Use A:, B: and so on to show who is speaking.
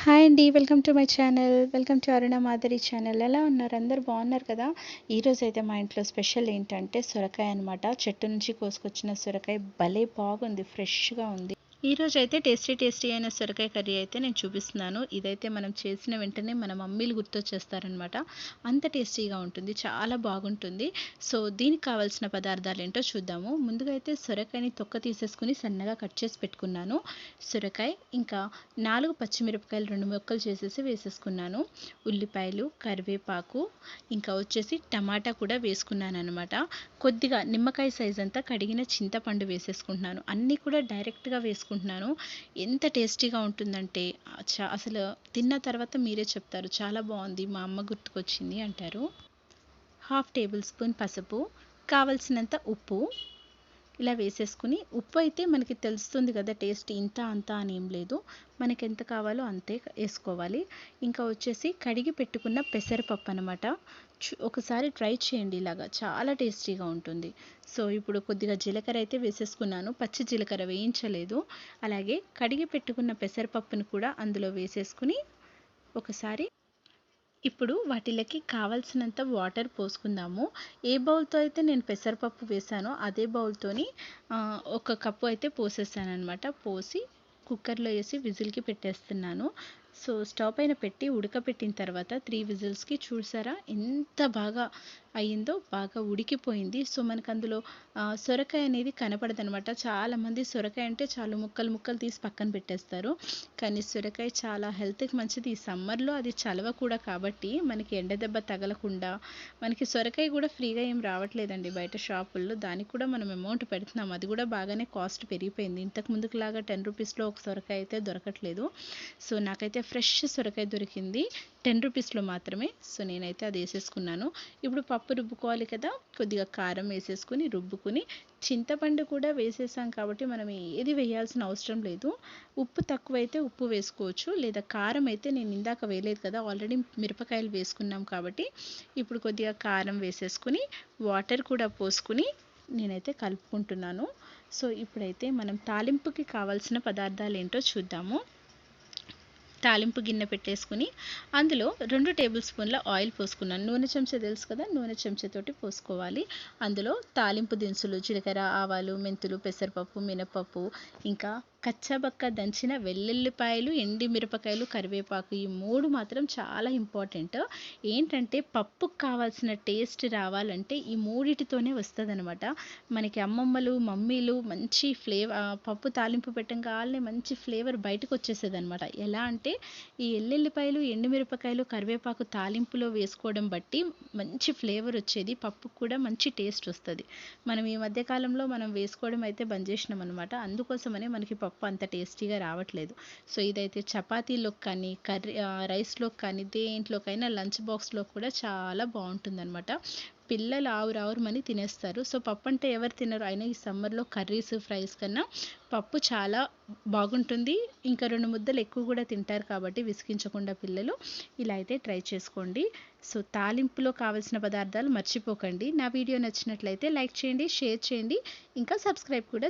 A: Hi అండి welcome to my channel. Welcome to Aruna Madhuri channel. ఎలా ఉన్నారు? అందరు బాగున్నారు కదా? ఈరోజు అయితే మా ఇంట్లో స్పెషల్ ఏంటంటే సొరకాయ అనమాట చెట్టు నుంచి కోసుకొచ్చిన సొరకాయ భలే బాగుంది ఫ్రెష్గా ఉంది. ఈరోజు అయితే టేస్టీ టేస్టీ అయిన సొరకాయ కర్రీ అయితే నేను చూపిస్తున్నాను. ఇదైతే మనం చేసిన వెంటనే మన మమ్మీలు గుర్తొచ్చేస్తారనమాట. అంత టేస్టీగా ఉంటుంది చాలా బాగుంటుంది. సో దీనికి కావాల్సిన పదార్థాలు ఏంటో చూద్దాము. ముందుగా అయితే సొరకాయని తొక్క తీసేసుకుని సన్నగా కట్ చేసి పెట్టుకున్నాను. సొరకాయ ఇంకా నాలుగు పచ్చిమిరపకాయలు రెండు ముక్కలు చేసేసి వేసేసుకున్నాను. ఉల్లిపాయలు కరివేపాకు ఇంకా వచ్చేసి టమాటా కూడా వేసుకున్నాను అనమాట కొద్దిగా నిమ్మకాయ సైజ్ అంతా కడిగిన చింతపండు వేసేసుకుంటున్నాను. అన్నీ కూడా డైరెక్ట్గా వేసుకుంటున్నాను ఎంత టేస్టీగా ఉంటుందంటే అసలు తిన్న తర్వాత మీరే చెప్తారు చాలా బాగుంది మా అమ్మ గుర్తుకొచ్చింది అంటారు. హాఫ్ టేబుల్ స్పూన్ పసుపు కావలసినంత ఉప్పు ఇలా వేసేసుకుని ఉప్పు అయితే మనకి తెలుస్తుంది కదా టేస్ట్ ఇంత అంత అని ఏం లేదు. మనకి ఎంత కావాలో అంతే వేసుకోవాలి. ఇంకా వచ్చేసి కడిగి పెట్టుకున్న పెసరపప్పు అనమాట ఒకసారి ట్రై చేయండి ఇలాగా. చాలా టేస్టీగా ఉంటుంది. సో ఇప్పుడు కొద్దిగా జీలకర్ర అయితే వేసేసుకున్నాను. పచ్చి జీలకర్ర వేయించలేదు. అలాగే కడిగి పెట్టుకున్న పెసరపప్పును కూడా అందులో వేసేసుకుని ఒకసారి ఇప్పుడు వాటిలకి కావాల్సినంత వాటర్ పోసుకుందాము. ఏ బౌల్తో అయితే నేను పెసరపప్పు వేసానో అదే బౌల్తోని ఒక కప్పు అయితే పోసేసాను అనమాట పోసి కుక్కర్లో వేసి విజిల్కి పెట్టేస్తున్నాను. సో స్టవ్ పైన పెట్టి ఉడకపెట్టిన తర్వాత త్రీ విజిల్స్కి చూసారా? ఎంత బాగా అయ్యిందో బాగా ఉడికిపోయింది. సో మనకు అందులో సొరకాయ అనేది కనపడదు అనమాట చాలామంది సొరకాయ అంటే చాలా ముక్కలు ముక్కలు తీసి పక్కన పెట్టేస్తారు. కానీ సొరకాయ చాలా హెల్త్కి మంచిది. ఈ సమ్మర్లో అది చలవ కూడా కాబట్టి మనకి ఎండ దెబ్బ తగలకుండా మనకి సొరకాయ కూడా ఫ్రీగా ఏం రావట్లేదండి బయట షాపుల్లో. దానికి కూడా మనం అమౌంట్ పెడుతున్నాం. అది కూడా బాగానే కాస్ట్ పెరిగిపోయింది. ఇంతకు ముందుకులాగా టెన్ రూపీస్లో ఒక సొరకాయ అయితే దొరకట్లేదు. సో నాకైతే ఫ్రెష్ సొరకాయ దొరికింది. టెన్ రూపీస్లో మాత్రమే. సో నేనైతే అది వేసేసుకున్నాను. ఇప్పుడు పప్పు రుబ్బుకోవాలి కదా. కొద్దిగా కారం వేసేసుకుని రుబ్బుకుని చింతపండు కూడా వేసేసాం కాబట్టి మనం ఏది వేయాల్సిన అవసరం లేదు. ఉప్పు తక్కువైతే ఉప్పు వేసుకోవచ్చు. లేదా కారం అయితే నేను ఇందాక వేయలేదు కదా. ఆల్రెడీ మిరపకాయలు వేసుకున్నాం కాబట్టి ఇప్పుడు కొద్దిగా కారం వేసేసుకుని వాటర్ కూడా పోసుకుని నేనైతే కలుపుకుంటున్నాను. సో ఇప్పుడైతే మనం తాలింపుకి కావాల్సిన పదార్థాలు ఏంటో చూద్దాము. తాలింపు గిన్నె పెట్టేసుకుని అందులో రెండు టేబుల్ స్పూన్ల ఆయిల్ పోసుకున్నాను. నూనె చెంచా తెలుసు కదా నూనె చెంచాతోటి పోసుకోవాలి. అందులో తాలింపు దినుసులు జీలకర్ర ఆవాలు మెంతులు పెసరపప్పు మినపప్పు ఇంకా కచ్చబక్క దంచిన వెల్లుల్లిపాయలు ఎండి మిరపకాయలు కరివేపాకు ఈ మూడు మాత్రం చాలా ఇంపార్టెంట్ ఏంటంటే పప్పుకు కావాల్సిన టేస్ట్ రావాలంటే ఈ మూడిటితోనే వస్తుంది అనమాట మనకి అమ్మమ్మలు మమ్మీలు మంచి ఫ్లేవర్ పప్పు తాలింపు పెట్టంగానే మంచి ఫ్లేవర్ బయటకు వచ్చేసేది అనమాట ఎలా అంటే ఈ ఎల్లుల్లిపాయలు ఎండుమిరపకాయలు కరివేపాకు తాలింపులో వేసుకోవడం బట్టి మంచి ఫ్లేవర్ వచ్చేది పప్పుకు కూడా మంచి టేస్ట్ వస్తుంది. మనం ఈ మధ్యకాలంలో మనం వేసుకోవడం అయితే బంద్ చేసినాం అనమాట అందుకోసమనే మనకి పప్పు అంత టేస్టీగా రావట్లేదు. సో ఇదైతే చపాతీలోకి కానీ కర్రీ రైస్లోకి కానీ దేంట్లోకైనా లంచ్ బాక్స్లో కూడా చాలా బాగుంటుందన్నమాట. పిల్లలు ఆవురు ఆవురమని తినేస్తారు. సో పప్పు అంటే ఎవరు తినరు. అయినా ఈ సమ్మర్లో కర్రీస్ ఫ్రైస్ కన్నా పప్పు చాలా బాగుంటుంది. ఇంకా రెండు ముద్దలు ఎక్కువ కూడా తింటారు కాబట్టి విసిగించకుండా పిల్లలు ఇలా అయితే ట్రై చేసుకోండి. సో తాలింపులో కావాల్సిన పదార్థాలు మర్చిపోకండి. నా వీడియో నచ్చినట్లయితే లైక్ చేయండి షేర్ చేయండి. ఇంకా సబ్స్క్రైబ్ కూడా